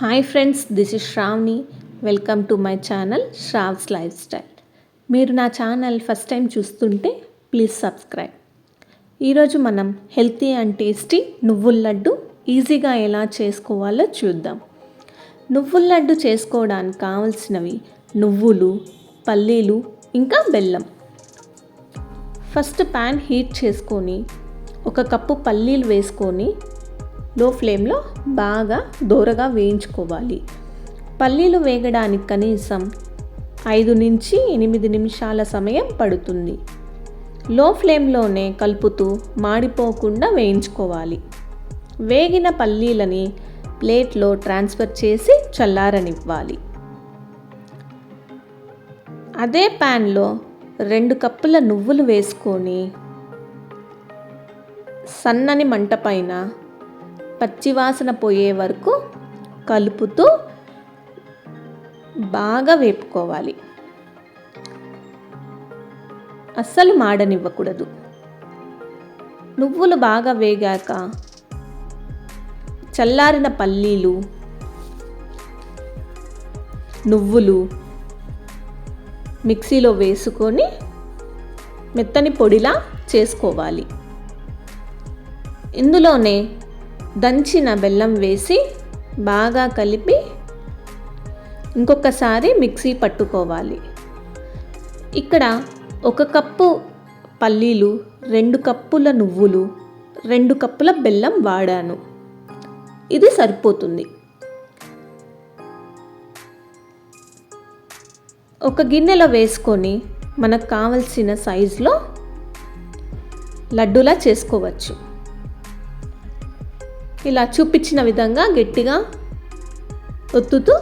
Hi friends this is Shravni welcome to my channel Shravs lifestyle మీరు నా channel first time చూస్తుంటే please subscribe ఈరోజు మనం healthy and tasty నువ్వుల లడ్డు ఈజీగా ఎలా చేసుకోవాలో చూద్దాం. నువ్వుల లడ్డు చేసుకోవడానికి కావలసినవి నువ్వులు పల్లీలు ఇంకా బెల్లం. ఫస్ట్ ప్యాన్ హీట్ చేసుకొని ఒక కప్పు పల్లీలు వేసుకొని లో ఫ్లేమ్లో బాగా దోరగా వేయించుకోవాలి. పల్లీలు వేగడానికి కనీసం ఐదు నుంచి ఎనిమిది నిమిషాల సమయం పడుతుంది. లో ఫ్లేమ్లోనే కలుపుతూ మాడిపోకుండా వేయించుకోవాలి. వేగిన పల్లీలని ప్లేట్లో ట్రాన్స్ఫర్ చేసి చల్లారనివ్వాలి. అదే ప్యాన్లో రెండు కప్పుల నువ్వులు వేసుకొని సన్నని మంట పైన పచ్చివాసన పోయే వరకు కలుపుతూ బాగా వేపుకోవాలి. అస్సలు మాడనివ్వకూడదు. నువ్వులు బాగా వేగాక చల్లారిన పల్లీలు నువ్వులు మిక్సీలో వేసుకొని మెత్తని పొడిలా చేసుకోవాలి. ఇందులోనే దంచిన బెల్లం వేసి బాగా కలిపి ఇంకొకసారి మిక్సీ పట్టుకోవాలి. ఇక్కడ ఒక కప్పు పల్లీలు రెండు కప్పుల నువ్వులు రెండు కప్పుల బెల్లం వాడాను. ఇది సరిపోతుంది. ఒక గిన్నెలో వేసుకొని మనకు కావలసిన సైజులో లడ్డూలా చేసుకోవచ్చు. ఇలా చూపించిన విధంగా గట్టిగా ఒత్తుతూ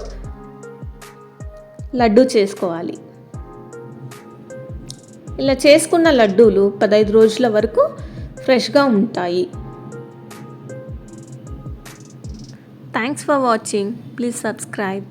లడ్డు చేసుకోవాలి. ఇలా చేసుకున్న లడ్డూలు పదహైదు రోజుల వరకు ఫ్రెష్గా ఉంటాయి. Thanks for watching please subscribe